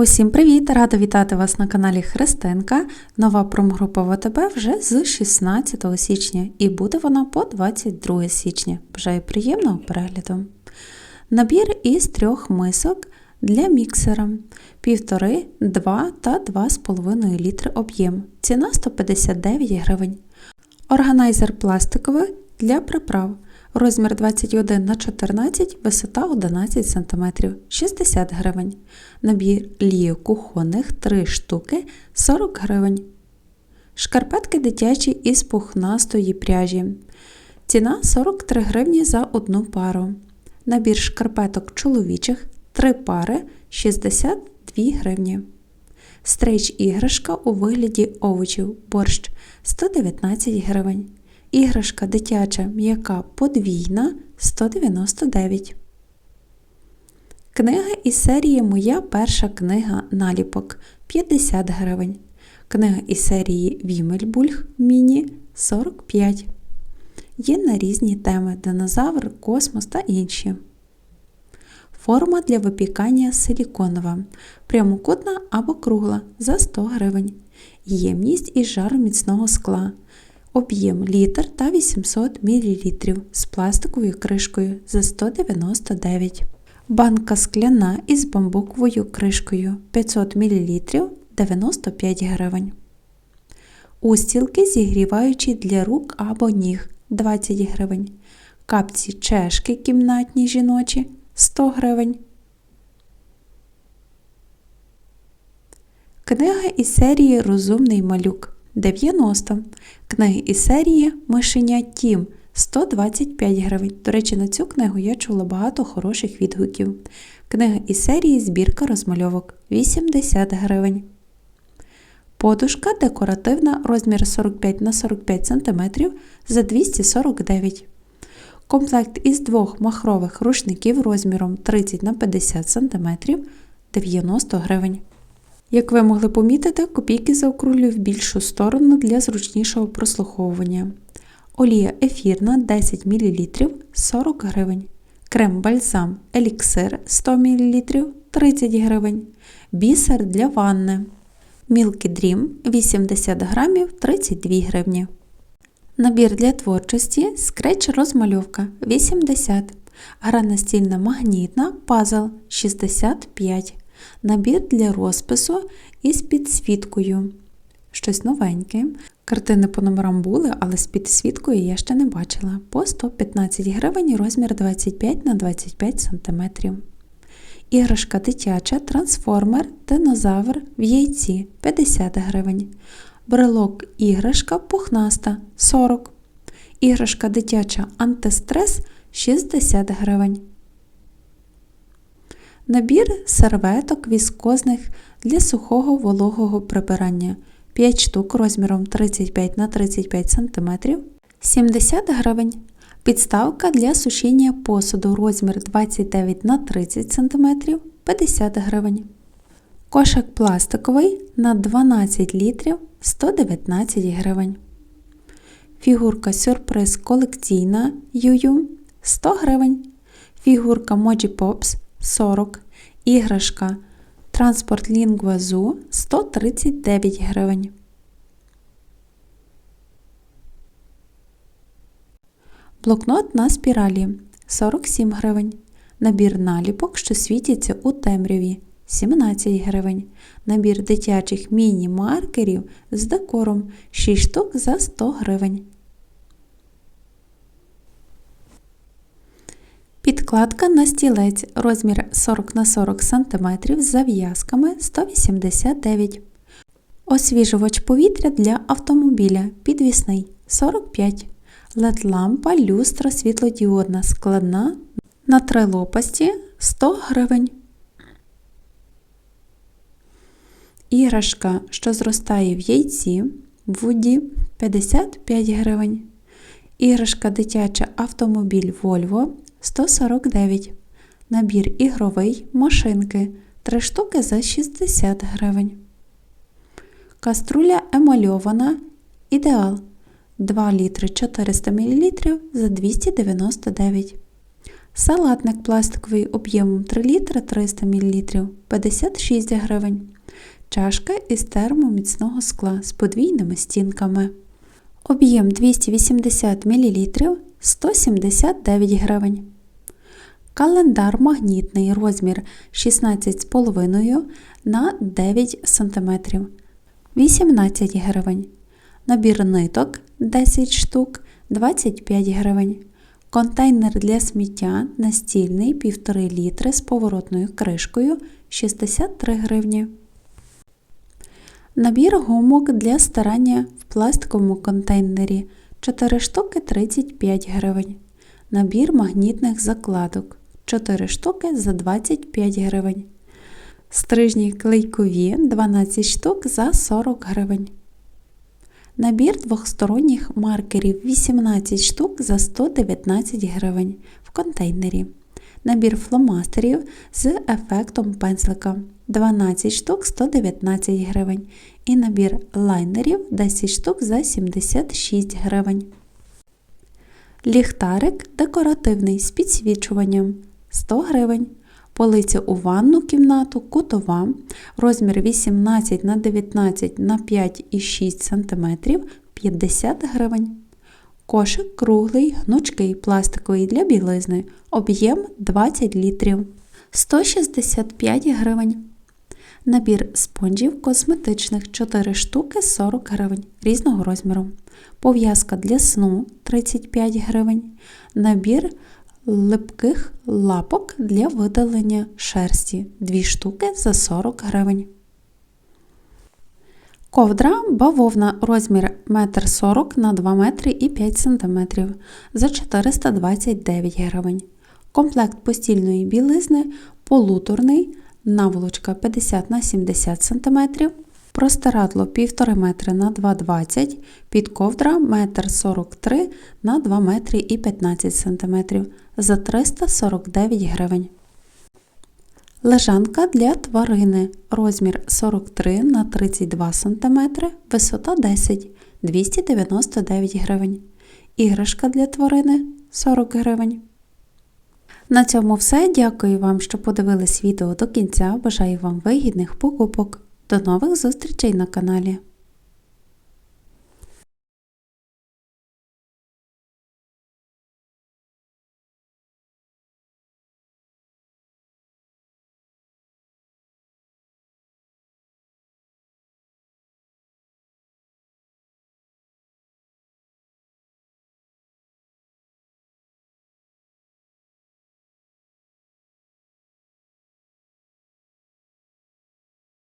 Усім привіт! Рада вітати вас на каналі Христинка. Нова промгрупа ВТБ вже з 16 січня і буде вона по 22 січня. Бажаю приємного перегляду. Набір із трьох мисок для міксера 1,5, 2 та 2,5 літри об'єм. Ціна 159 гривень. Органайзер пластиковий для приправ. Розмір 21 на 14, висота 11 см, 60 гривень. Набір лію кухонних 3 штуки 40 гривень. Шкарпетки дитячі із пухнастої пряжі. Ціна 43 гривні за одну пару. Набір шкарпеток чоловічих 3 пари 62 гривні. Стрейч іграшка у вигляді овочів борщ 119 гривень. Іграшка дитяча м'яка подвійна 199. Книга із серії Моя перша книга наліпок 50 гривень. Книга із серії Вімельбульг Міні 45. Є на різні теми динозавр, космос та інші. Форма для випікання силіконова. Прямокутна або кругла за 100 гривень. Ємність із жароміцного скла. Об'єм літр та 800 мл з пластиковою кришкою за 199 Банка скляна із бамбуковою кришкою 500 мл 95 гривень. Устілки зігріваючі для рук або ніг 20 гривень. Капці чешки кімнатні жіночі 100 гривень. Книга із серії Розумний малюк 90. Книги із серії Мишеня Тім 125 гривень. До речі, на цю книгу я чула багато хороших відгуків. Книга із серії Збірка розмальовок 80 гривень. Подушка декоративна розмір 45 на 45 см за 249 Комплект із двох махрових рушників розміром 30 на 50 см 90 гривень. Як ви могли помітити, копійки заокруглюю в більшу сторону для зручнішого прослуховування. Олія ефірна 10 мл 40 гривень. Крем бальзам еліксир 100 мл 30 гривень. Бісер для ванни. Milky Dream 80 грамів 32 гривні. Набір для творчості скреч розмальовка 80 Гра настільна магнітна пазл 65 Набір для розпису із підсвіткою. Щось новеньке. Картини по номерам були, але з підсвіткою я ще не бачила. По 115 гривень розмір 25 на 25 см. Іграшка дитяча, трансформер, динозавр в яйці 50 гривень. Брелок іграшка пухнаста 40 Іграшка дитяча антистрес 60 гривень. Набір серветок віскозних для сухого вологого прибирання 5 штук розміром 35 на 35 см 70 гривень. Підставка для сушіння посуду розмір 29 на 30 см 50 гривень. Кошик пластиковий на 12 літрів 119 гривень. Фігурка сюрприз колекційна Юю 100 гривень. Фігурка Moji Pops 40 Іграшка Транспорт Zoo 139 гривень. Блокнот на спіралі 47 гривень. Набір наліпок, що світяться у темряві 17 гривень. Набір дитячих міні-маркерів з декором 6 штук за 100 гривень. Підкладка на стілець розмір 40 на 40 см з зав'язками 189 Освіжувач повітря для автомобіля підвісний 45 led люстра світлодіодна складна на три лопасті 100 гривень. Іграшка, що зростає в яйці в воді 55 гривень. Іграшка дитяча автомобіль Volvo 149 Набір ігровий машинки 3 штуки за 60 гривень. Каструля емальована Ідеал 2 літри 400 мл за 299 Салатник пластиковий об'ємом 3 літри 300 мл 56 гривень. Чашка із термоміцного скла з подвійними стінками. Об'єм 280 мл 179 гривень. Календар магнітний розмір 16,5 на 9 см 18 гривень. Набір ниток 10 штук 25 гривень. Контейнер для сміття настільний 1,5 літри з поворотною кришкою 63 гривні. Набір гумок для старання в пластиковому контейнері 4 штуки 35 гривень. Набір магнітних закладок 4 штуки за 25 гривень. Стрижні клейкові 12 штук за 40 гривень. Набір двохсторонніх маркерів 18 штук за 119 гривень в контейнері. Набір фломастерів з ефектом пензлика 12 штук 119 гривень. І набір лайнерів 10 штук за 76 гривень. Ліхтарик декоративний з підсвічуванням 100 гривень. Полиця у ванну кімнату кутова, розмір 18 на 19 на 5,6 см 50 гривень. Кошик круглий, гнучкий, пластиковий для білизни, об'єм 20 літрів 165 гривень. Набір спонжів косметичних 4 штуки 40 гривень різного розміру. Пов'язка для сну 35 гривень. Набір липких лапок для видалення шерсті 2 штуки за 40 гривень. Ковдра бавовна розмір 1,40 м на 2 метри і 5 см за 429 гривень. Комплект постільної білизни полуторний, наволочка 50 на 70 см, простирадло 1,5 метри на 2,20 підковдра 1,43 м на 2 метри і 15 см за 349 гривень. Лежанка для тварини розмір 43 на 32 см, висота 10 299 гривень. Іграшка для тварини 40 гривень. На цьому все. Дякую вам, що подивились відео до кінця. Бажаю вам вигідних покупок. До нових зустрічей на каналі.